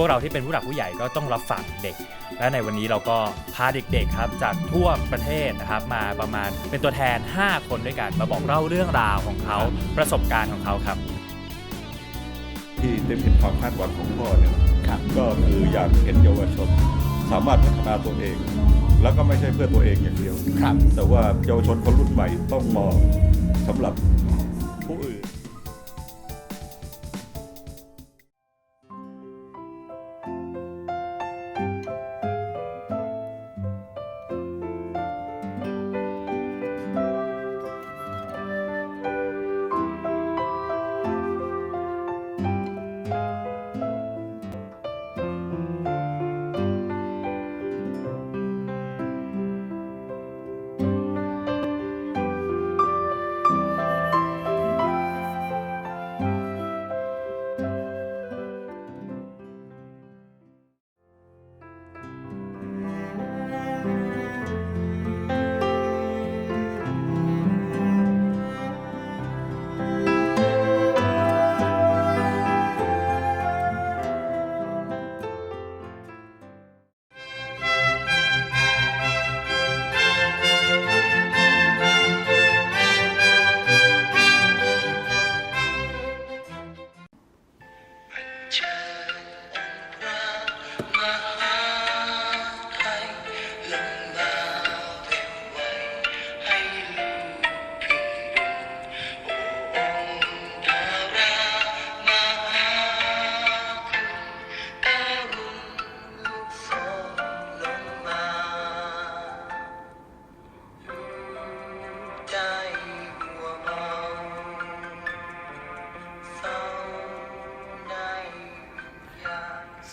วกเราที่เป็นผู้หลักผู้ใหญ่ก็ต้องรับฟังเด็ก และในวันนี้เราก็พาเด็กๆครับจากทั่วประเทศนะครับมาประมาณเป็นตัวแทน 5 คนด้วยกันมาบอกเล่าเรื่องราวของเขาประสบการณ์ของเขาครับ ที่ได้เป็นความคาดหวังของพ่อเนี่ยครับก็คืออยากเห็นเยาวชนสามารถพัฒนาตัวเอง แล้วก็ไม่ใช่เพื่อตัวเองอย่างเดียวครับแต่ว่าเยาวชนคนรุ่นใหม่ต้องมองสำหรับผู้อื่น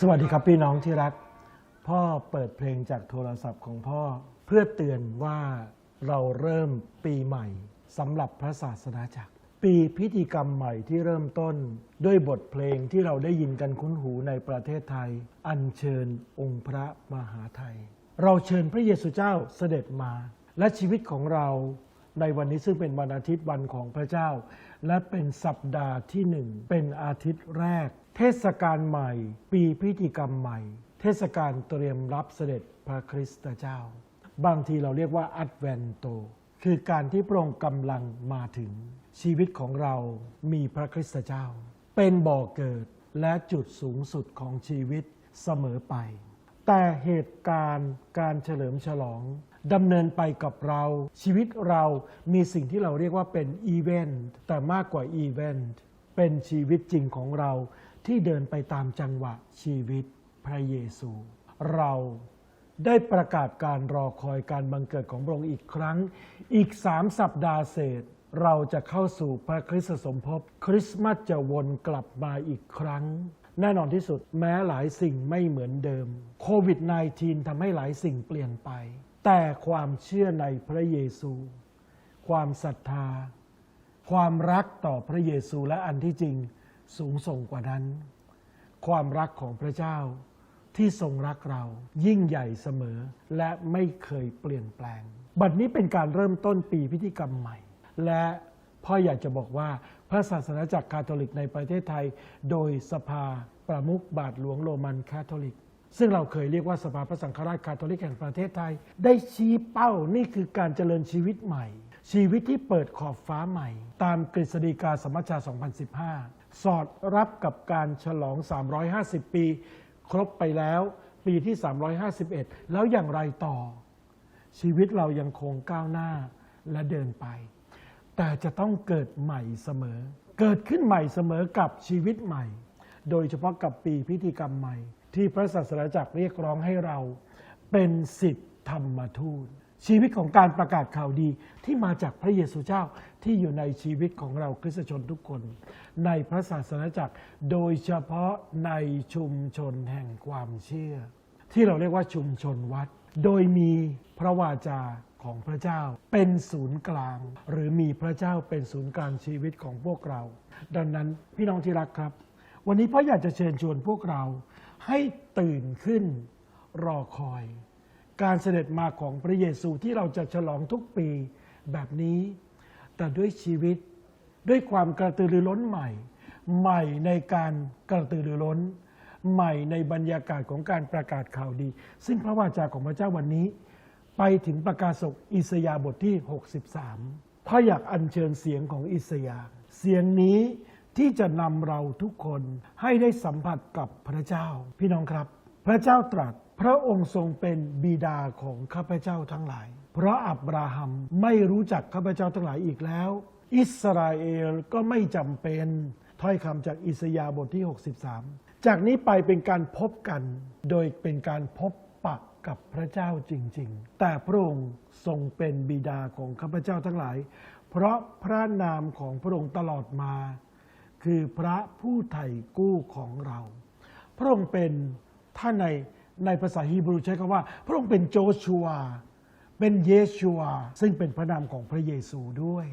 สวัสดีครับพี่น้องที่รัก พ่อเปิดเพลงจากโทรศัพท์ของพ่อ เพื่อเตือนว่าเราเริ่มปีใหม่สำหรับพระศาสนาจักร ปีพิธีกรรมใหม่ที่เริ่มต้น ด้วยบทเพลงที่เราได้ยินกันคุ้นหูในประเทศไทย อัญเชิญองค์พระมหาไทย เราเชิญพระเยซูเจ้าเสด็จมา และชีวิตของเราในวันนี้ซึ่งเป็นวันอาทิตย์วันของพระเจ้า และเป็นสัปดาห์ที่หนึ่งเป็นอาทิตย์แรก เทศกาลใหม่ ปีพิธีกรรมใหม่ เทศกาลเตรียมรับเสด็จพระคริสตเจ้า บางทีเราเรียกว่าอัดแวนโต คือการที่พระองค์กำลังมาถึง ชีวิตของเรามีพระคริสตเจ้า เป็นบ่อเกิดและจุดสูงสุดของชีวิตเสมอไป แต่เหตุการณ์การเฉลิมฉลองดำเนินไปกับเรา ชีวิตเรามีสิ่งที่เราเรียกว่าเป็นอีเวนต์แต่มากกว่าอีเวนต์เป็นชีวิตจริงของเรา ที่เดินไปตามจังหวะชีวิตพระเยซู เราได้ประกาศการรอคอยการบังเกิดของพระองค์อีกครั้ง อีกสามสัปดาห์เศษ เราจะเข้าสู่พระคริสตสมภพ คริสต์มาสจะวนกลับมาอีกครั้ง แน่นอนที่สุดแม้หลายสิ่งไม่เหมือนเดิม โควิด -19 ทำให้หลายสิ่งเปลี่ยนไป แต่ความเชื่อในพระเยซู ความศรัทธา ความรักต่อพระเยซูและอันที่จริง สูงส่งกว่านั้น ความรักของพระเจ้าที่ทรงรักเรายิ่งใหญ่เสมอและไม่เคยเปลี่ยนแปลง บัดนี้เป็นการเริ่มต้นปีพิธีกรรมใหม่ และพ่ออยากจะบอกว่าพระศาสนาจักรคาทอลิกในประเทศไทย โดยสภาประมุขบาทหลวงโรมันคาทอลิก ซึ่งเราเคยเรียกว่าสภาพระสังฆราชคาทอลิกแห่งประเทศไทย ได้ชี้เป้านี่คือการเจริญชีวิตใหม่ ชีวิตที่เปิดขอบฟ้าใหม่ ตามกฤษฎีกาสมัชชา 2015 สอดรับกับการฉลอง 350 ปี ครบไปแล้วปีที่ 351 แล้วอย่างไรต่อ ชีวิตเรายังคงก้าวหน้าและเดินไป แต่จะต้องเกิดใหม่เสมอ เกิดขึ้นใหม่เสมอกับชีวิตใหม่ โดยเฉพาะกับปีพิธีกรรมใหม่ ที่พระศาสนาจักรเรียกร้องให้เราเป็นสิทธิธรรมทูต ชีวิตของการประกาศข่าวดีที่มาจากพระเยซูเจ้าที่อยู่ในชีวิตของเราคริสตชนทุกคน ในพระศาสนาจักร โดยเฉพาะในชุมชนแห่งความเชื่อ ที่เราเรียกว่าชุมชนวัด โดยมีพระวาจาของพระเจ้าเป็นศูนย์กลาง หรือมีพระเจ้าเป็นศูนย์กลางชีวิตของพวกเรา ดังนั้นพี่น้องที่รักครับ วันนี้พ่ออยากจะเชิญชวนพวกเราให้ตื่นขึ้นรอคอย การเสด็จมาของพระเยซูที่เราจะฉลองทุกปีแบบนี้ แต่ด้วยชีวิตด้วยความกระตือรือร้นใหม่ ใหม่ในการกระตือรือร้น ใหม่ในบรรยากาศของการประกาศข่าวดี ซึ่งพระวาจาของพระเจ้าวันนี้ ไปถึงประกาศกอิสยาบทที่ 63พ่ออยากอัญเชิญเสียงของอิสยา เสียงนี้ที่จะนำเราทุกคนให้ได้สัมผัสกับพระเจ้า พี่น้องครับ พระเจ้าตรัส พระองค์ทรงเป็นบิดาของข้าพเจ้าทั้งหลาย เพราะอับราฮัมไม่รู้จักข้าพเจ้าทั้งหลายอีกแล้ว อิสราเอลก็ไม่จำเป็นถ้อยคำจากอิสยาห์บทที่ 63 จากนี้ไปเป็นการพบกัน โดยเป็นการพบปะกับพระเจ้าจริง ๆ แต่พระองค์ทรงเป็นบิดาของข้าพเจ้าทั้งหลาย เพราะพระนามของพระองค์ตลอดมา คือพระผู้ไถ่กู้ของเรา พระองค์เป็นถ้านใน ในภาษาฮีบรูใช้คำว่า พระองค์เป็นโจชัว เป็นเยชัว ซึ่งเป็นพระนามของพระเยซูด้วย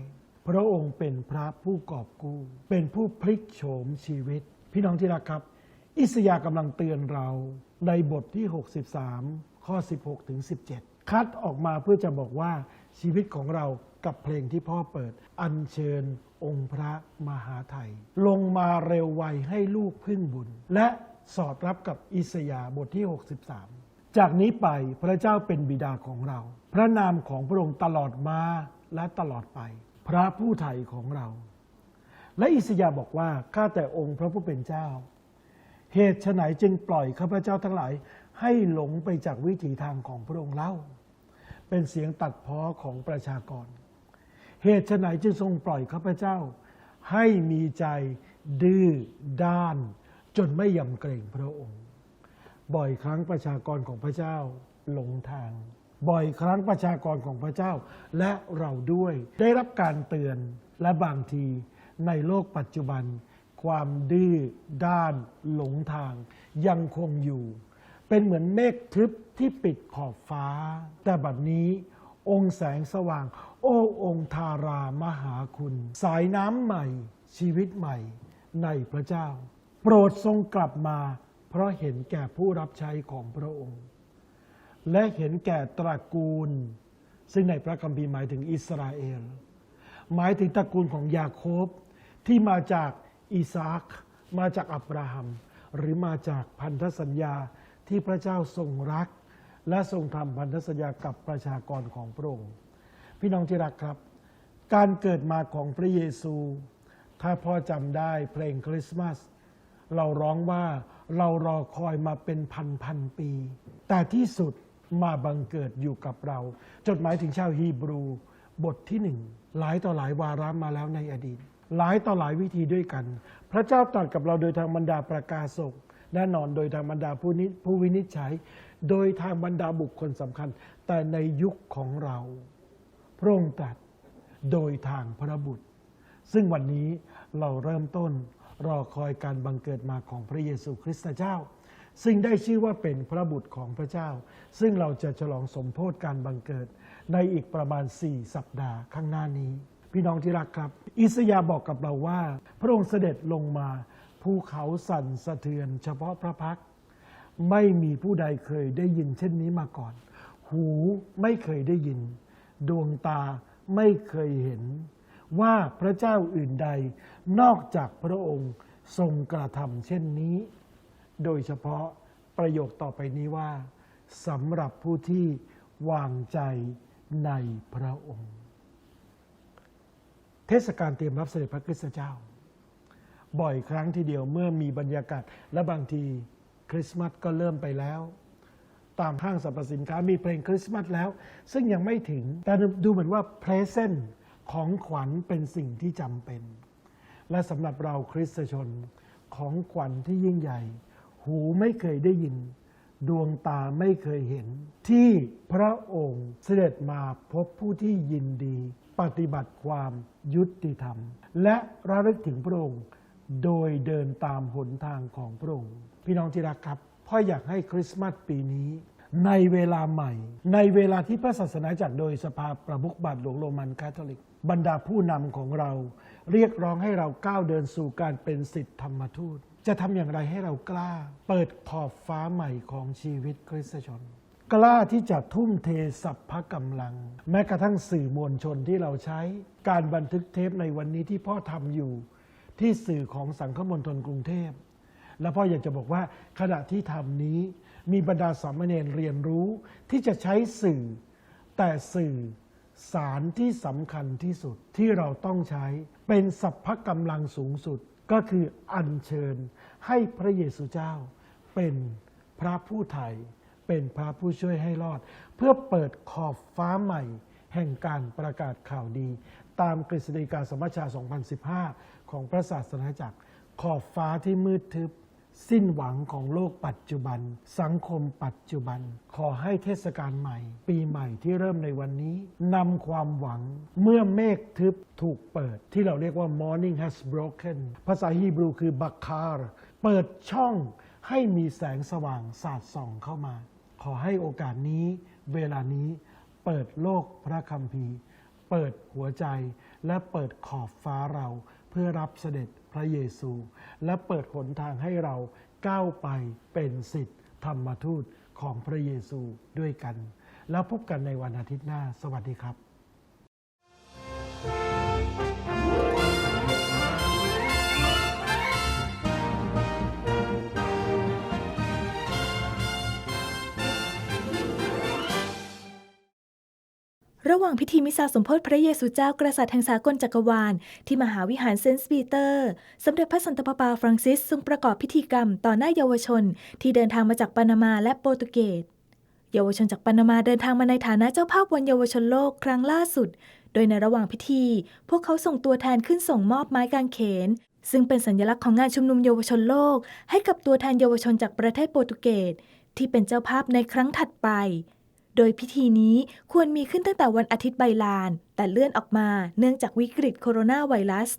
พระองค์เป็นพระผู้กอบกู้ เป็นผู้พลิกโฉมชีวิต พี่น้องที่รักครับ อิสยาห์กำลังเตือนเราในบทที่ 63 ข้อ 16 ถึง 17 คัดออกมาเพื่อจะบอกว่าชีวิตของเรากับเพลงที่พ่อเปิด อัญเชิญองค์พระมหาไทย ลงมาเร็วไวให้ลูกพึ่งบุญ และ สอดรับกับอิสยาห์บทที่ 63 จากนี้ไปพระเจ้าเป็นบิดาของเรา พระนามของพระองค์ตลอดมาและตลอดไป พระผู้ไถ่ของเรา และอิสยาห์บอกว่าข้าแต่องค์พระผู้เป็นเจ้า เหตุไฉนจึงปล่อยข้าพเจ้าทั้งหลายให้หลงไปจากวิถีทางของพระองค์เล่า เป็นเสียงตัดเพ้อของประชากร เหตุไฉนจึงทรงปล่อยข้าพเจ้า ให้มีใจดื้อด้าน จนไม่ยำเกรงพระองค์ บ่อยครั้งประชากรของพระเจ้าหลงทาง บ่อยครั้งประชากรของพระเจ้าและเราด้วย ได้รับการเตือนและบางทีในโลกปัจจุบัน ความดื้อด้าน หลงทาง ยังคงอยู่ เป็นเหมือนเมฆทึบที่ปิดขอบฟ้า แต่บัดนี้องค์แสงสว่าง โอ้องค์ทารามหาคุณ สายน้ำใหม่ ชีวิตใหม่ในพระเจ้า โปรดทรงกลับมา เพราะเห็นแก่ผู้รับใช้ของพระองค์ และเห็นแก่ตระกูล ซึ่งในพระคัมภีร์หมายถึงอิสราเอล หมายถึงตระกูลของยาโคบที่มาจากอิสาคมาจากอับราฮัม หรือมาจากพันธสัญญาที่พระเจ้าทรงรัก และทรงทำพันธสัญญากับประชากรของพระองค์พี่น้องที่รักครับ การเกิดมาของพระเยซู ถ้าพ่อจำได้เพลงคริสต์มาส เราร้องว่าเรารอคอยมาเป็นพันพันปี แต่ที่สุดมาบังเกิดอยู่กับเรา จดหมายถึงชาวฮีบรู บทที่หนึ่งหลายต่อหลายวาระมาแล้วในอดีต หลายต่อหลายวิธีด้วยกัน พระเจ้าตรัสกับเราโดยทางบรรดาประกาศกแน่นอนโดยทางบรรดาผู้นิผู้วินิจฉัย โดยทางบรรดาบุคคลสำคัญ แต่ในยุคของเราพระองค์ตรัสโดยทางพระบุตร ซึ่งวันนี้เราเริ่มต้น รอคอยการบังเกิดมาของพระเยซูคริสต์เจ้า ซึ่งได้ชื่อว่าเป็นพระบุตรของพระเจ้า ซึ่งเราจะฉลองสมโพธิการบังเกิดในอีกประมาณ 4 สัปดาห์ข้างหน้านี้ พี่น้องที่รักครับ อิสยาบอกกับเราว่า พระองค์เสด็จลงมาภูเขาสั่นสะเทือน เฉพาะพระพัก ไม่มีผู้ใดเคยได้ยินเช่นนี้มาก่อน หูไม่เคยได้ยิน ดวงตาไม่เคยเห็น ว่าพระเจ้าอื่นใดนอกจากพระองค์ทรงกระทำเช่นนี้ โดยเฉพาะประโยคต่อไปนี้ว่าสำหรับผู้ที่วางใจในพระองค์ เทศกาลเตรียมรับเสด็จพระคริสต์เจ้า บ่อยครั้งทีเดียวเมื่อมีบรรยากาศ และบางทีคริสต์มาสก็เริ่มไปแล้ว ตามห้างสรรพสินค้ามีเพลงคริสต์มาสแล้ว ซึ่งยังไม่ถึง แต่ดูเหมือนว่าเพลเซน ของขวัญเป็นสิ่งที่จำเป็น และสำหรับเราคริสตชนของขวัญที่ยิ่งใหญ่ หูไม่เคยได้ยิน ดวงตาไม่เคยเห็น ที่พระองค์เสด็จมาพบผู้ที่ยินดี ปฏิบัติความยุติธรรม และระลึกถึงพระองค์ โดยเดินตามหนทางของพระองค์ พี่น้องที่รักครับพ่ออยากให้คริสต์มาสปีนี้ ในเวลาใหม่ ในเวลาที่พระศาสนาจักรโดยสภาประมุขบาทหลวงโรมันคาทอลิก บรรดาผู้นำของเรา เรียกร้องให้เราก้าวเดินสู่การเป็นสิทธิธรรมทูต จะทำอย่างไรให้เรากล้า เปิดขอบฟ้าใหม่ของชีวิตคริสตชน กล้าที่จะทุ่มเทสัพพะกำลัง แม้กระทั่งสื่อมวลชนที่เราใช้ การบันทึกเทปในวันนี้ที่พ่อทำอยู่ ที่สื่อของสังคมณฑลกรุงเทพ แล้วพ่ออยากจะบอกว่าขณะที่ทำนี้ มีบรรดาสามเณรเรียนรู้ที่จะใช้สื่อ แต่สื่อสารที่สำคัญที่สุดที่เราต้องใช้เป็นสัพพกำลังสูงสุดก็คืออัญเชิญให้พระเยซูเจ้า เป็นพระผู้ไทยเป็นพระผู้ช่วยให้รอด เพื่อเปิดขอบฟ้าใหม่ แห่งการประกาศข่าวดี ตามกฤษฎีกาสมัชชา 2015 ของพระศาสนาจักร ขอบฟ้าที่มืดทึบ สิ้นหวังของโลกปัจจุบัน สังคมปัจจุบัน ขอให้เทศกาลใหม่ ปีใหม่ที่เริ่มในวันนี้นำความหวังเมื่อเมฆทึบถูกเปิด ที่เราเรียกว่า morning has broken ภาษาฮีบรูคือบักคาร์เปิดช่องให้มีแสงสว่างสาดส่องเข้ามา ขอให้โอกาสนี้ เวลานี้เปิดโลกพระคัมภีร์ เปิดหัวใจและเปิดขอบฟ้าเราเพื่อรับเสด็จ พระเยซู และเปิดหนทางให้เราก้าวไปเป็นสิทธิ์ธรรมทูตของพระเยซูด้วยกัน แล้วพบกันในวันอาทิตย์หน้า สวัสดีครับ ระหว่างพิธีมิสซาสมโพธิพระเยซูเจ้ากษัตริย์แห่งสากลจักรวาล ที่มหาวิหารเซนต์ปีเตอร์ สมเด็จพระสันตะปาปาฟรังซิสทรงประกอบพิธีกรรมต่อหน้าเยาวชน ที่เดินทางมาจากปานามาและโปรตุเกส เยาวชนจากปานามาเดินทางมาในฐานะเจ้าภาพวันเยาวชนโลกครั้งล่าสุด โดยในระหว่างพิธี พวกเขาส่งตัวแทนขึ้นส่งมอบไม้กางเขน ซึ่งเป็นสัญลักษณ์ของงานชุมนุมเยาวชนโลก ให้กับตัวแทนเยาวชนจากประเทศโปรตุเกสที่เป็นเจ้าภาพในครั้งถัดไป โดยพิธีนี้ควรมีขึ้นตั้งแต่วันอาทิตย์ใบลาน แต่เลื่อนออกมาเนื่องจากวิกฤตโคโรนาไวรัส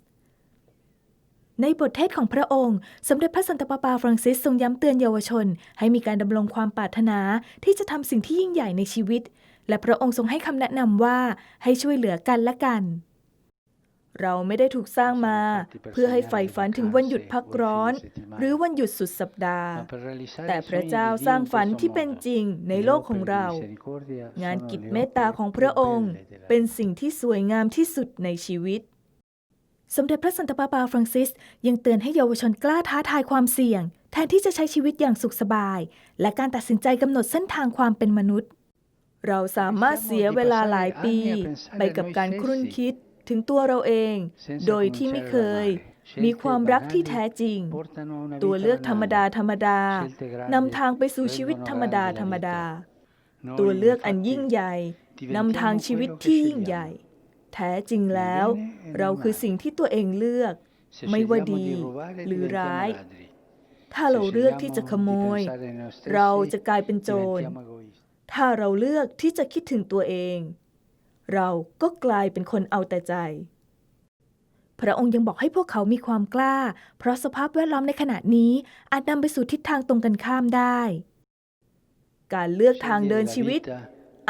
ในบทเทศของพระองค์ สมเด็จพระสันตะปาปาฟรังซิสทรงย้ำเตือนเยาวชน ให้มีการดำรงความปรารถนาที่จะทำสิ่งที่ยิ่งใหญ่ในชีวิต และพระองค์ทรงให้คำแนะนำว่าให้ช่วยเหลือกันและกัน เราไม่ได้ถูกสร้างมา เพื่อให้ใฝ่ฝันถึงวันหยุดพักร้อน หรือวันหยุดสุดสัปดาห์ แต่พระเจ้าสร้างฝันที่เป็นจริงในโลกของเรา งานกิจเมตตาของพระองค์ เป็นสิ่งที่สวยงามที่สุดในชีวิต สมเด็จพระสันตะปาปาฟรังซิส ยังเตือนให้เยาวชนกล้าท้าทายความเสี่ยง แทนที่จะใช้ชีวิตอย่างสุขสบาย และการตัดสินใจกำหนดเส้นทางความเป็นมนุษย์ เราสามารถเสียเวลาหลายปี ไปกับการครุ่นคิด ถึงตัวเราเอง โดยที่ไม่เคย มีความรักที่แท้จริง ตัวเลือกธรรมดาธรรมดานำทางไปสู่ชีวิตธรรมดาธรรมดา ตัวเลือกอันยิ่งใหญ่นำทางชีวิตที่ยิ่งใหญ่ แท้จริงแล้ว เราคือสิ่งที่ตัวเองเลือก ไม่ว่าดี หรือร้าย ถ้าเราเลือกที่จะขโมย เราจะกลายเป็นโจร ถ้าเราเลือกที่จะคิดถึงตัวเอง เราก็กลายเป็นคนเอาแต่ใจ พระองค์ยังบอกให้พวกเขามีความกล้า เพราะสภาพแวดล้อมในขณะนี้อาจนำไปสู่ทิศทางตรงกันข้ามได้ การเลือกทางเดินชีวิต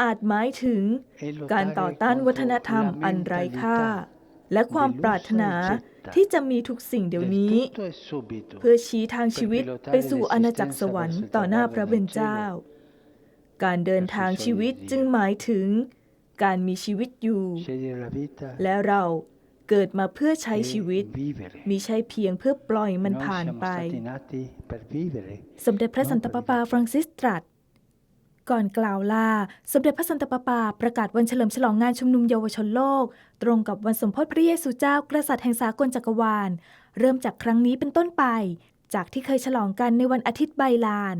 อาจหมายถึง การต่อต้านวัฒนธรรมอันไร้ค่า และความปรารถนาที่จะมีทุกสิ่งเดี๋ยวนี้ เพื่อชี้ทางชีวิตไปสู่อาณาจักรสวรรค์ต่อหน้าพระเป็นเจ้า การเดินทางชีวิตจึงหมายถึง การมีชีวิตอยู่ และเราเกิดมาเพื่อใช้ชีวิต มิใช่เพียงเพื่อปล่อยมันผ่านไป สมเด็จพระสันตะปาปาฟรังซิสตรัสก่อนกล่าวลา สมเด็จพระสันตะปาปาประกาศวันเฉลิมฉลองงานชุมนุมเยาวชนโลก ตรงกับวันสมโภชพระเยซูเจ้ากษัตริย์แห่งสากลจักรวาล เริ่มจากครั้งนี้เป็นต้นไป จากที่เคยฉลองกันในวันอาทิตย์ใบลาน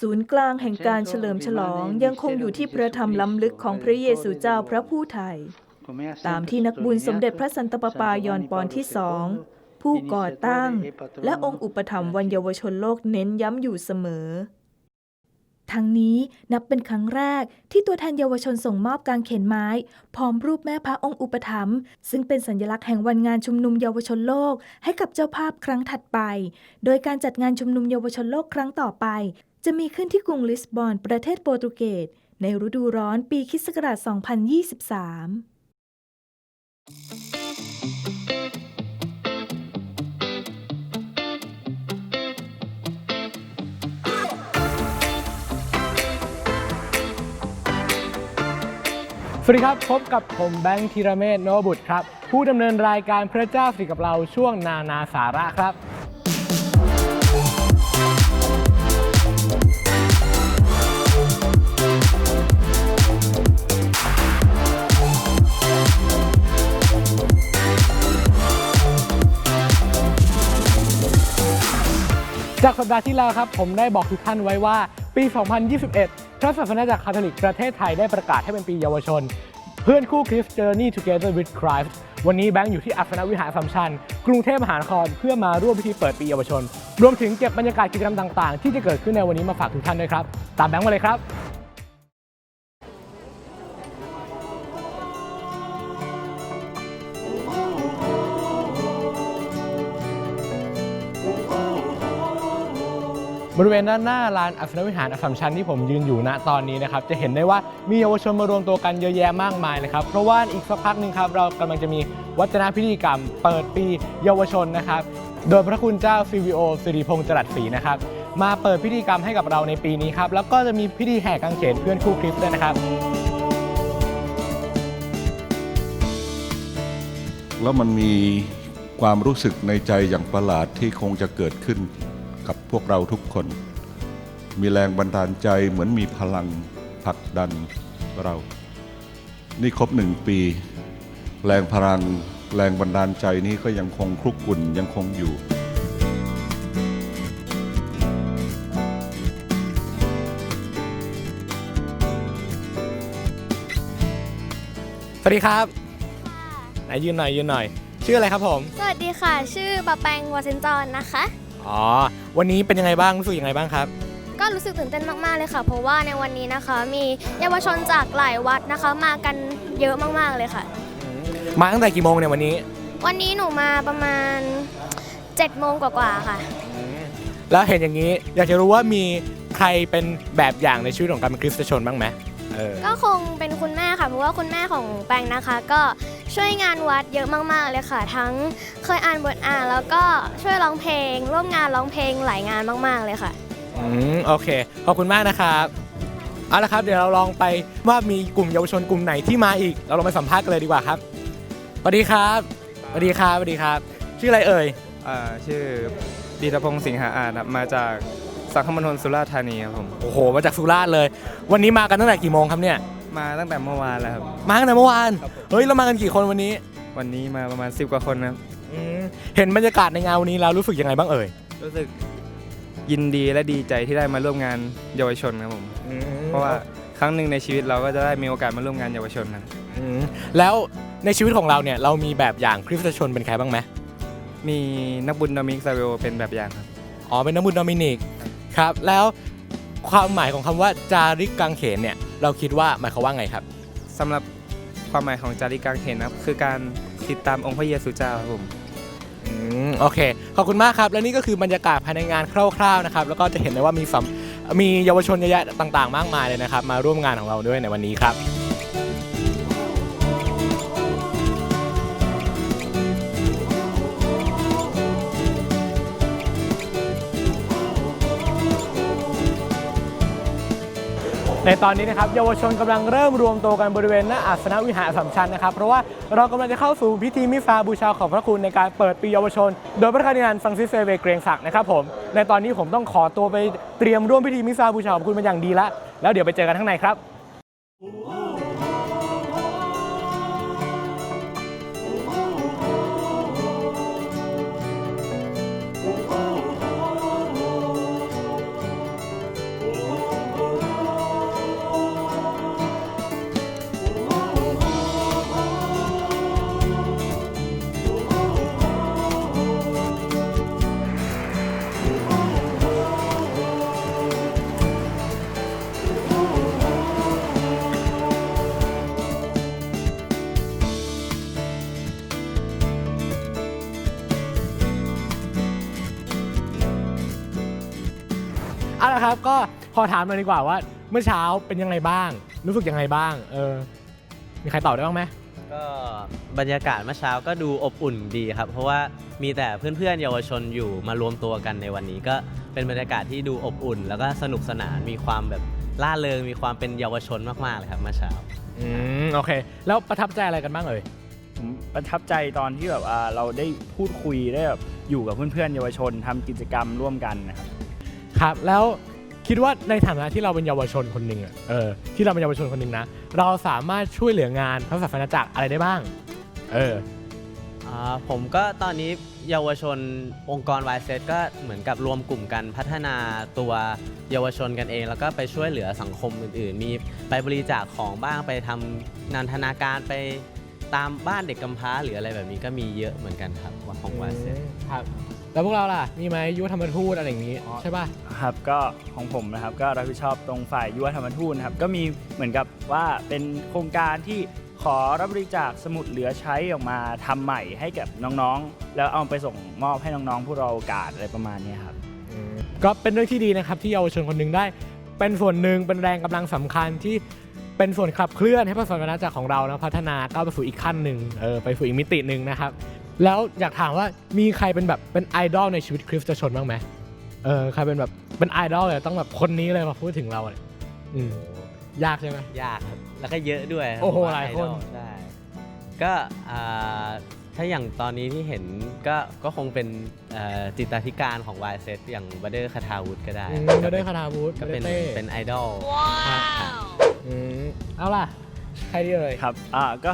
ศูนย์กลางแห่งการเฉลิมฉลองยังคงอยู่ที่พระธรรมล้ำลึกของพระเยซูเจ้าพระผู้ไทย ตามที่นักบุญสมเด็จพระสันตะปาปายอนปอนที่สองผู้ก่อตั้ง และองค์อุปถัมภ์วันเยาวชนโลกเน้นย้ำอยู่เสมอ ทั้งนี้นับเป็นครั้งแรกที่ตัวแทนเยาวชนส่งมอบกางเขนไม้ พร้อมรูปแม่พระองค์อุปถัมภ์ซึ่งเป็นสัญลักษณ์แห่งวันงานชุมนุมเยาวชนโลกให้กับเจ้าภาพครั้งถัดไป โดยการจัดงานชุมนุมเยาวชนโลกครั้งต่อไป จะมีขึ้นที่กรุงลิสบอน ประเทศโปรตุเกส ในฤดูร้อนปีคริสต์ศักราช2023สวัสดีครับ พบกับผมแบงค์ธีรเมธโนบุตรครับ ผู้ดำเนินรายการพระเจ้าสิกับเราช่วงนานาสาระครับ จากสัปดาห์ที่แล้วครับ ผมได้บอกทุกท่านไว้ว่า ปี 2021 พระศาสนาจักรคาทอลิกประเทศไทยได้ประกาศให้เป็นปีเยาวชน เพื่อนคู่คริส Journey Together with Christ วันนี้แบงค์อยู่ที่อัศนวิหารสัมชัน กรุงเทพมหานครเพื่อมาร่วมพิธีเปิดปีเยาวชน รวมถึงเก็บบรรยากาศกิจกรรมต่างๆ ที่จะเกิดขึ้นในวันนี้มาฝากทุกท่านด้วยครับ ตามแบงค์มาเลยครับ บริเวณด้านหน้าลานอัศนวิหารอสสัมชัญที่ผมยืนอยู่ณตอนนี้นะครับจะเห็นได้ว่ามีเยาวชนมารวมตัวกันเยอะแยะมากมายเลยครับเพราะว่าอีกสักพักหนึ่งครับเรากำลังจะมีวัฒนพิธีกรรม เปิดปีเยาวชนนะครับ โดยพระคุณเจ้าซีวีโอสิริพงษ์จรัสศรีนะครับมาเปิดพิธีกรรมให้กับเราในปีนี้ครับแล้วก็จะมีพิธีแห่กางเขนเพื่อนคู่คริสต์ด้วยนะครับ แล้วมันมีความรู้สึกในใจอย่างประหลาดที่คงจะเกิดขึ้น กับพวกเราทุกคน มีแรงบันดาลใจเหมือนมีพลังผลักดันเรา นี่ครบหนึ่งปี แรงพลังแรงบันดาลใจนี้ก็ยังคงคลุกกลุ่นยังคงอยู่สวัสดีครับไหนยืนหน่อยยืนหน่อย ชื่ออะไรครับผม สวัสดีค่ะ ชื่อบะแปงวอเซนจอนนะคะ อ๋อ วันนี้เป็นยังไงบ้าง รู้สึกยังไงบ้างครับ ก็รู้สึกตื่นเต้นมาก ๆ เลยค่ะ เพราะว่าในวันนี้นะคะ มีเยาวชนจากหลายวัดนะคะ มากันเยอะมาก ๆ เลยค่ะ มาตั้งแต่กี่โมงเนี่ยวันนี้ วันนี้หนูมาประมาณ7โมงกว่าๆค่ะ แล้วเห็นอย่างนี้ อยากจะรู้ว่ามีใครเป็นแบบอย่างในชีวิตของการเป็นคริสตชนบ้างไหม เออก็คงเป็นคุณแม่ค่ะ เพราะว่าคุณแม่ของแปงนะคะ ก็ช่วยงานวัดเยอะมากๆเลยค่ะ ทั้งเคยอ่านบทอ่าน แล้วก็ช่วยร้องเพลง ร่วมงานร้องเพลงหลายงานมาก ๆเลยค่ะ อืมโอเค ขอบคุณมากนะครับ เอาละครับ เดี๋ยวเราลองไปว่ามีกลุ่มเยาวชนกลุ่มไหนที่มาอีก เราลองไปสัมภาษณ์กันเลยดีกว่าครับสวัสดีครับสวัสดีครับสวัสดีครับ ชื่ออะไรเอ่ยอ่าชื่อดีตพงศ์สิงหาอาจครับมาจาก สังคมณฑลสุราษฎร์ธานีครับผมโอ้โห มาจากสุราษฎร์เลย วันนี้มากันตั้งแต่กี่โมงครับเนี่ย มาตั้งแต่เมื่อวานแล้วครับ มาตั้งแต่เมื่อวาน เฮ้ยเรามากันกี่คนวันนี้ วันนี้มาประมาณ 10 กว่าคนนะครับอืมเห็นบรรยากาศในงานวันนี้แล้วรู้สึกยังไงบ้างเอ่ยรู้สึกยินดีและดีใจที่ได้มาร่วมงานเยาวชนครับผม เพราะว่าครั้งหนึ่งในชีวิตเราก็จะได้มีโอกาสมาร่วมงานเยาวชนครับอืมแล้วในชีวิตของเราเนี่ยเรามีแบบอย่างคริสตชนเป็นใครบ้างไหมมีนักบุญโดมินิกซาเวลเป็นแบบอย่างครับ อ๋อเป็นน้ำบุญโดมินิก ครับ แล้วความหมายของคำว่าจาริกกางเขนเนี่ยเราคิดว่าหมายความว่าไงครับ สำหรับความหมายของจาริกกางเขนนะครับ คือการติดตามองค์พระเยซูเจ้าครับผม อืมโอเค ขอบคุณมากครับ และนี่ก็คือบรรยากาศภายในงานคร่าวๆนะครับ แล้วก็จะเห็นได้ว่ามีสัมมีเยาวชนเยอะแยะต่างๆ มากมายเลยนะครับ มาร่วมงานของเราด้วยในวันนี้ครับ ในตอนนี้นะครับเยาวชนกำลังเริ่มรวมตัวกันบริเวณหน้าอาสนวิหารสัมชันนะครับ เพราะว่าเรากำลังจะเข้าสู่พิธีมิฟาบูชาของพระคุณในการเปิดปีเยาวชน โดยพระคาร์ดินัลฟังซิสเซเวเกรียงศักดิ์นะครับผมในตอนนี้ผมต้องขอตัวไปเตรียมร่วมพิธีมิฟาบูชาของคุณเป็นอย่างดีละแล้วเดี๋ยวไปเจอกันข้างในครับ เอาละครับ ก็ขอถามหน่อยดีกว่าว่า เมื่อเช้าเป็นยังไงบ้าง รู้สึกยังไงบ้าง เออ มีใครตอบได้บ้างไหมก็บรรยากาศเมื่อเช้าก็ดูอบอุ่นดีครับ เพราะว่ามีแต่เพื่อนๆ เยาวชนอยู่มารวมตัวกันในวันนี้ ก็เป็นบรรยากาศที่ดูอบอุ่น แล้วก็สนุกสนานมีความแบบล่าเริงมีความเป็นเยาวชนมากๆเลยครับเมื่อเช้าอืมโอเค แล้วประทับใจอะไรกันบ้างเอ่ยผมประทับใจตอนที่แบบอ่าเราได้พูดคุยได้แบบอยู่กับเพื่อนๆเยาวชนทำกิจกรรมร่วมกันนะครับ ครับแล้วคิดว่าในฐานะที่เราเป็นเยาวชนคนหนึ่งอะเออที่เราเป็นเยาวชนคนหนึ่งนะ เราสามารถช่วยเหลืองานพระศาสนาจักรอะไรได้บ้าง เออ อ่าผมก็ตอนนี้เยาวชนองค์กร y s e t ก็เหมือนกับรวมกลุ่มกันพัฒนาตัวเยาวชนกันเอง แล้วก็ไปช่วยเหลือสังคมอื่นๆ มีไปบริจาคของบ้างไปทำนันทนาการไปตามบ้านเด็กกำพร้าหรืออะไรแบบนี้ก็มีเยอะเหมือนกันครับของ y s e t ครับ แล้วพวกเราล่ะ มีไหมยุวธรรมทูตอะไรอย่างนี้ อ๋อ ใช่ป่ะ ครับก็ของผมนะครับก็รับผิดชอบตรงฝ่ายยุวธรรมทูตนะครับก็มีเหมือนกับว่าเป็นโครงการที่ขอรับบริจาคสมุดเหลือใช้ออกมาทำใหม่ให้กับน้องๆ แล้วเอาไปส่งมอบให้น้องๆผู้เราโอกาสอะไรประมาณนี้ครับ ก็เป็นเรื่องที่ดีนะครับที่เยาวชนคนหนึ่งได้ เป็นส่วนหนึ่งเป็นแรงกำลังสำคัญที่เป็นส่วนขับเคลื่อนให้พระศาสนาจักรของเรานะพัฒนาก้าวไปสู่อีกขั้นหนึ่งเออไปสู่อีกมิติหนึ่งนะครับ แล้วอยากถามว่ามีใครเป็นแบบเป็นไอดอลในชีวิตคริสตชนบ้างไหมเออใครเป็นแบบเป็นไอดอลเลยต้องแบบคนนี้เลยมาพูดถึงเราเลยอืมยากใช่ไหม ยากครับแล้วก็เยอะด้วยครับโอ้โหผมว่หลายคนไอดอใช่ก็อ่าถ้าอย่างตอนนี้ที่เห็นก็ก็คงเป็นเอ่อจิตาธิการของ y s e t อย่างบัเดอร์คาทาวุฒก็ได้อืมก็ได้คาราบูธก็เป็นเต้เป็นไอดอลอืมเอาล่ะ ใครดีเอ่ยครับ อ่า ก็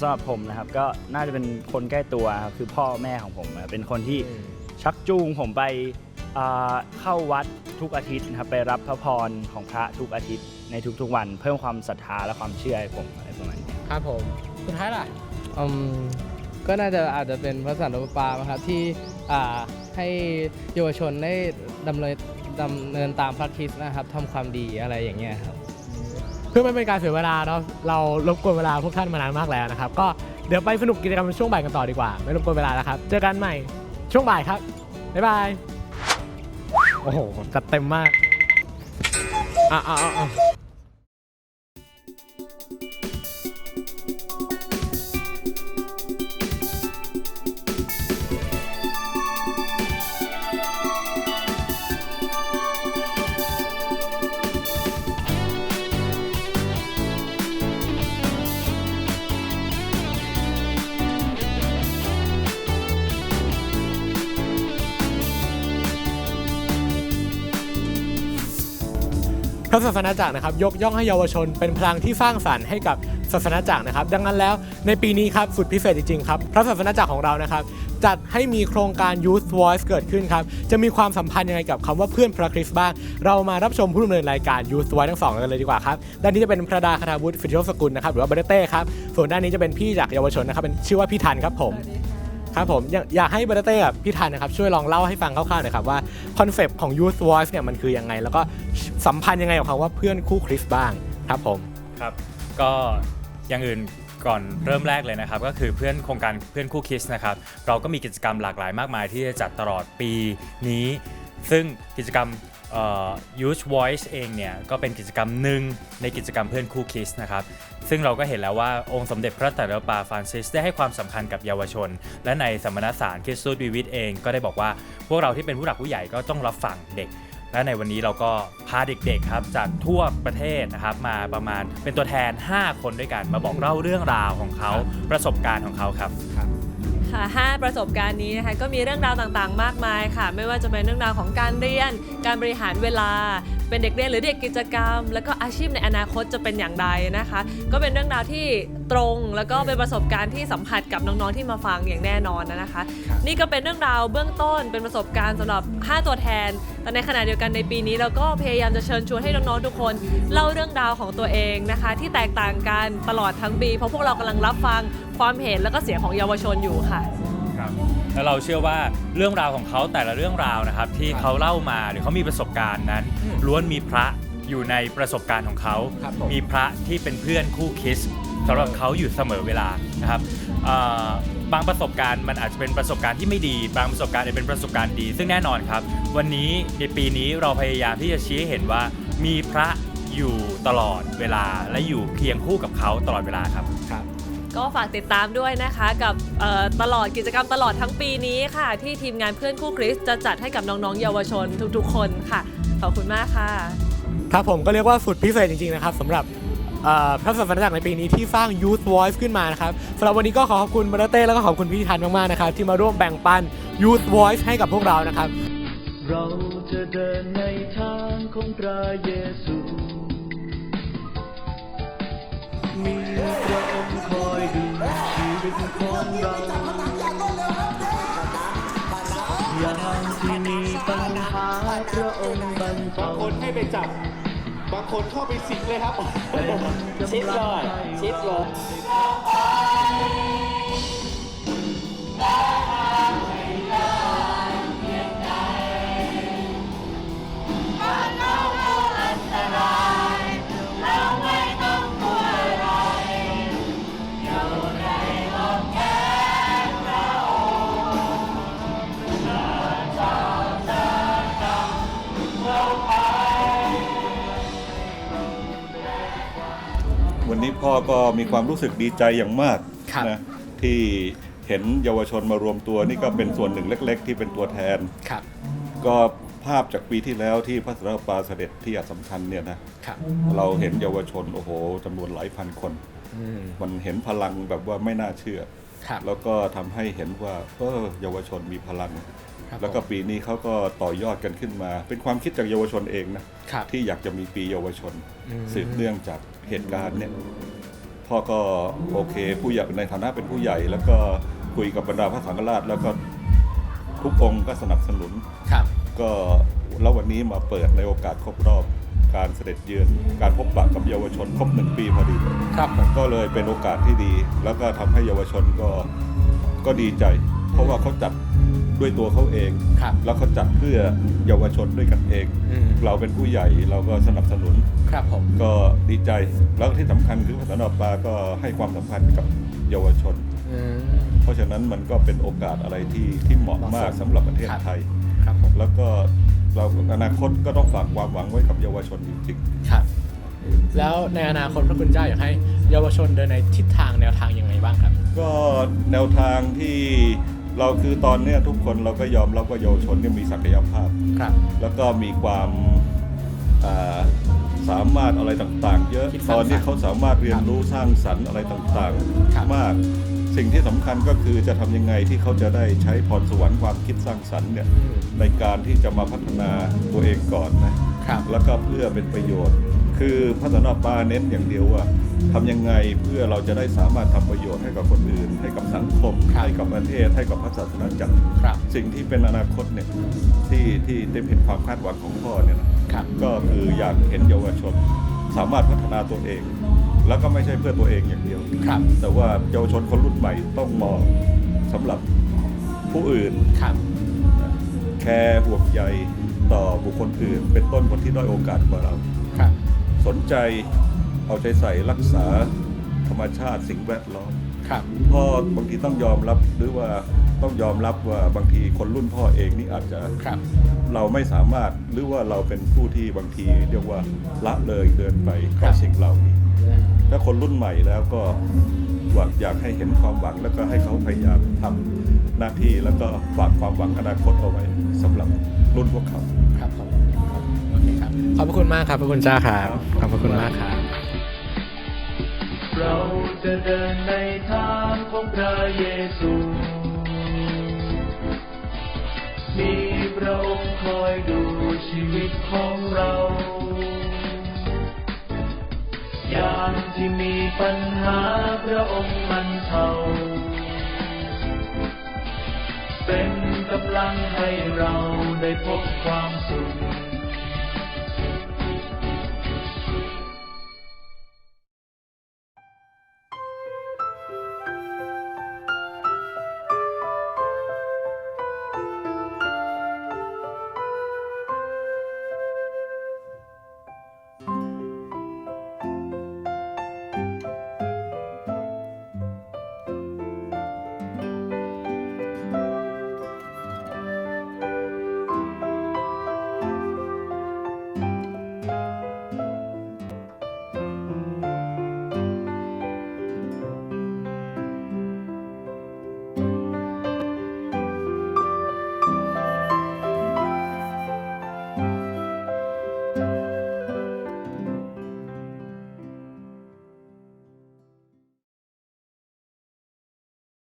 สำหรับผมนะครับ ก็น่าจะเป็นคนใกล้ตัวครับ คือพ่อแม่ของผมอะเป็นคนที่ชักจูงผมไปอ่าเข้าวัดทุกอาทิตย์นะครับ ไปรับพระพรของพระทุกอาทิตย์ในทุกๆวัน เพิ่มความศรัทธาและความเชื่อให้ผมอะไรประมาณนี้ ครับผมสุดท้ายล่ะ อืมก็น่าจะอาจจะเป็นพระสันตะปามั้งครับที่อ่าให้เยาวชนได้ดำเนินดำเนินตามพระคริสต์นะครับทำความดีอะไรอย่างเงี้ยครับเพื่อไม่เป็นการเสียเวลาเนาะเรารบกวนเวลาพวกท่านมานานมากแล้วนะครับ ก็เดี๋ยวไปสนุกกิจกรรมช่วงบ่ายกันต่อดีกว่า ไม่รบกวนเวลาแล้วครับ เจอกันใหม่ช่วงบ่ายครับ บ๊ายบาย โอ้โหจัดเต็มมากอะอะอะ ระศาสนาจักรนะครับยกย่องให้เยาวชน เป็นพลังที่สร้างสรรค์ให้กับศาสนาจักรนะครับ ดังนั้นแล้วในปีนี้ครับสุดพิเศษจริงๆครับพระศาสนาจักรของเรานะครับจัดให้มีโครงการ Youth Voice เกิดขึ้นครับจะมีความสัมพันธ์ยังไงกับคำว่าเพื่อนพระคริสต์บ้าง เรามารับชมผู้ดำเนินรายการ Youth Voice ทั้งสองกันเลยดีกว่าครับด้านนี้จะเป็นพระดาคาทาวุฒิฟิโชสกุลนะครับหรือว่าเบเดเต้ครับส่วนด้านนี้จะเป็นพี่จากเยาวชนนะครับเป็นชื่อว่าพี่ทันครับผม ครับผมอยากอยากให้เบเดเต้กับพี่ทันนะครับช่วยลองเล่าให้ฟังคร่าวๆหน่อยครับว่าคอนเซปต์ของ Youth Voice เนี่ยมันคือยังไง แล้วก็สัมพันธ์ยังไงกับคำว่าเพื่อนคู่คริสบ้างครับผมครับ ก็อย่างอื่นก่อนเริ่มแรกเลยนะครับ ก็คือเพื่อนโครงการเพื่อนคู่คิสนะครับเราก็มีกิจกรรมหลากหลายมากมายที่จะจัดตลอดปีนี้ ซึ่งกิจกรรมเอ่อ Youth Voice เองเนี่ยก็เป็นกิจกรรมหนึ่งในกิจกรรมเพื่อนคู่คิสนะครับ ซึ่งเราก็เห็นแล้วว่าองค์สมเด็จพระแต่ละปาฟรานซิสได้ให้ความสำคัญกับเยาวชน และในสมณสารคริสตูดวิวิทเองก็ได้บอกว่า พวกเราที่เป็นผู้หลักผู้ใหญ่ก็ต้องรับฟังเด็ก และในวันนี้เราก็พาเด็กๆครับจากทั่วประเทศนะครับมาประมาณเป็นตัวแทน 5 คนด้วยกันมาบอกเล่าเรื่องราวของเขาประสบการณ์ของเขาครับค่ะห้าประสบการณ์นี้นะคะก็มีเรื่องราวต่างๆ มากมายค่ะ ไม่ว่าจะเป็นเรื่องราวของการเรียน การบริหารเวลาเป็นเด็กเรียนหรือเด็กกิจกรรม แล้วก็อาชีพในอนาคตจะเป็นอย่างไรนะคะ ก็เป็นเรื่องราวที่ตรงแล้วก็เป็นประสบการณ์ที่สัมผัสกับน้องๆที่มาฟังอย่างแน่นอนนะคะ นี่ก็เป็นเรื่องราวเบื้องต้นเป็นประสบการณ์สำหรับ 5 ตัวแทน แต่ในขณะเดียวกันในปีนี้เราก็พยายามจะเชิญชวนให้น้องๆทุกคนเล่าเรื่องราวของตัวเองนะคะ ที่แตกต่างกันตลอดทั้งปี เพราะพวกเรากำลังรับฟังความเห็นแล้วก็เสียงของเยาวชนอยู่ค่ะครับ แล้วเราเชื่อว่าเรื่องราวของเขาแต่ละเรื่องราวนะครับ ที่เขาเล่ามาหรือเขามีประสบการณ์นั้นล้วนมีพระอยู่ในประสบการณ์ของเขา ครับผม มีพระที่เป็นเพื่อนคู่คิสสำหรับเขาอยู่เสมอเวลานะครับเอ่อบางประสบการณ์มันอาจจะเป็นประสบการณ์ที่ไม่ดี บางประสบการณ์อาจจะเป็นประสบการณ์ดี ซึ่งแน่นอนครับ วันนี้ในปีนี้เราพยายามที่จะชี้ให้เห็นว่า มีพระอยู่ตลอดเวลาและอยู่เคียงคู่กับเขาตลอดเวลาครับ ก็ฝากติดตามด้วยนะคะกับเอ่อตลอดกิจกรรมตลอดทั้งปีนี้ค่ะ ที่ทีมงานเพื่อนคู่คริสจะจัดให้กับน้องๆ เยาวชนทุกๆ คนค่ะ ขอบคุณมากค่ะ ครับผมก็เรียกว่าสุดพิเศษจริงๆนะครับสำหรับเอ่อพระศาสนาจักรในปีนี้ที่สร้าง Youth Voice ขึ้นมานะครับสำหรับวันนี้ก็ขอขอบคุณเบรเต้แล้วก็ขอบคุณพี่ทันมากๆนะครับที่มาร่วมแบ่งปัน Youth Voice ให้กับพวกเรานะครับ เราจะเดินในทางของพระเยซู มีพระองค์คอยดูชีวิตของเราอย่างที่มีปัญหาพระองค์บรรเทาบางคนให้ไปจับ บางคนเข้าไปสิงเลยครับ ชิดเลยชิดเลย พ่อก็มีความรู้สึกดีใจอย่างมากนะที่เห็นเยาวชนมารวมตัวนี่ก็เป็นส่วนหนึ่งเล็ก ๆ ที่เป็นตัวแทน ครับ ก็ภาพจากปีที่แล้วที่พระสันตะปาเสด็จที่อัสสัมชัญเนี่ยนะครับเราเห็นเยาวชนโอ้โหจำนวนหลายพันคน อืมมันเห็นพลังแบบว่าไม่น่าเชื่อ ครับ แล้วก็ทำให้เห็นว่าเออเยาวชนมีพลังครับ แล้วก็ปีนี้เขาก็ต่อยอดกันขึ้นมา เป็นความคิดจากเยาวชนเองนะครับที่อยากจะมีปีเยาวชนอืมสืบเนื่องจากเหตุการณ์เนี่ยพ่อก็โอเคผู้ใหญ่ในฐานะเป็นผู้ใหญ่ แล้วก็คุยกับบรรดาพระสังฆราชแล้วก็ทุกองค์ก็สนับสนุนครับก็แล้ววันนี้มาเปิดในโอกาสครบรอบการเสด็จเยือนการพบปะกับเยาวชนครบหนึ่งปีพอดีครับก็เลยเป็นโอกาสที่ดี แล้วก็ทำให้เยาวชนก็ก็ดีใจ เพราะว่าเขาจัด ด้วยตัวเขาเอง ครับ แล้วเขาจัดเพื่อเยาวชนด้วยกันเอง อืมเราเป็นผู้ใหญ่เราก็สนับสนุนครับผม ก็ดีใจ แล้วที่สำคัญคือพระสันตะปาก็ให้ความสำคัญกับเยาวชน อืม เพราะฉะนั้นมันก็เป็นโอกาสอะไรที่ที่เหมาะมากสำหรับประเทศไทย ครับผมแล้วก็เราอนาคตก็ต้องฝากความหวังไว้กับเยาวชนจริงครับ แล้วในอนาคตพระคุณเจ้าอยากให้เยาวชนเดินในทิศทางแนวทางยังไงบ้างครับ ๆก็แนวทางที่ เราคือตอนเนี้ยทุกคนเราก็ยอมรับว่าเยาวชนเนี่ยมีศักยภาพ ครับ แล้วก็มีความอ่าสามารถอะไรต่างๆ เยอะคิดสตร้างสรรค์อนนี้เขาสามารถเรียนรู้สร้างสรรค์อะไรต่างครับ ๆ มาก สิ่งที่สำคัญก็คือจะทำยังไงที่เขาจะได้ใช้พรสวรรค์ความคิดสร้างสรรค์เนี่ยอืมในการที่จะมาพัฒนาตัวเองก่อนนะ ครับ แล้วก็เพื่อเป็นประโยชน์ คือพระสันตะปาเน้นอย่างเดียวว่าทำยังไงเพื่อเราจะได้สามารถทำประโยชน์ให้กับคนอื่น ให้กับสังคมครับให้กับประเทศ ให้กับพระศาสนาจักรครับสิ่งที่เป็นอนาคตเนี่ยที่ที่ได้เห็นความคาดหวังของพ่อเนี่ยนะครับก็คืออยากเห็นเยาวชน สามารถพัฒนาตัวเอง แล้วก็ไม่ใช่เพื่อตัวเองอย่างเดียวครับแต่ว่าเยาวชนคนรุ่นใหม่ต้องมองสำหรับผู้อื่นครับแคร์ห่วงใยต่อบุคคลอื่น เป็นต้นคนที่ด้อยโอกาสกว่าเราครับ สนใจเอาใจใส่รักษาธรรมชาติสิ่งแวดล้อมครับพ่อบางทีต้องยอมรับหรือว่าต้องยอมรับว่าบางทีคนรุ่นพ่อเองนี่อาจจะครับ เราไม่สามารถหรือว่าเราเป็นผู้ที่บางทีเรียกว่าละเลยเกินไปครักับบสิ่งเหล่านี้ถ้าคนรุ่นใหม่แล้วก็หวังอยากให้เห็นความหวังแล้วก็ให้เขาพยายามทำหน้าที่แล้วก็ฝากความหวังอนาคตเอาไว้สำหรับรุ่นพวกเขา ขอบพระคุณมากครับพระคุณจ้าครับขอบพระคุณมากครับเราจะเดินในทางของพระเยซู มีพระองค์คอยดูชีวิตของเรายามที่มีปัญหาพระองค์มันเท่า เป็นกำลังให้เราได้พบความสุข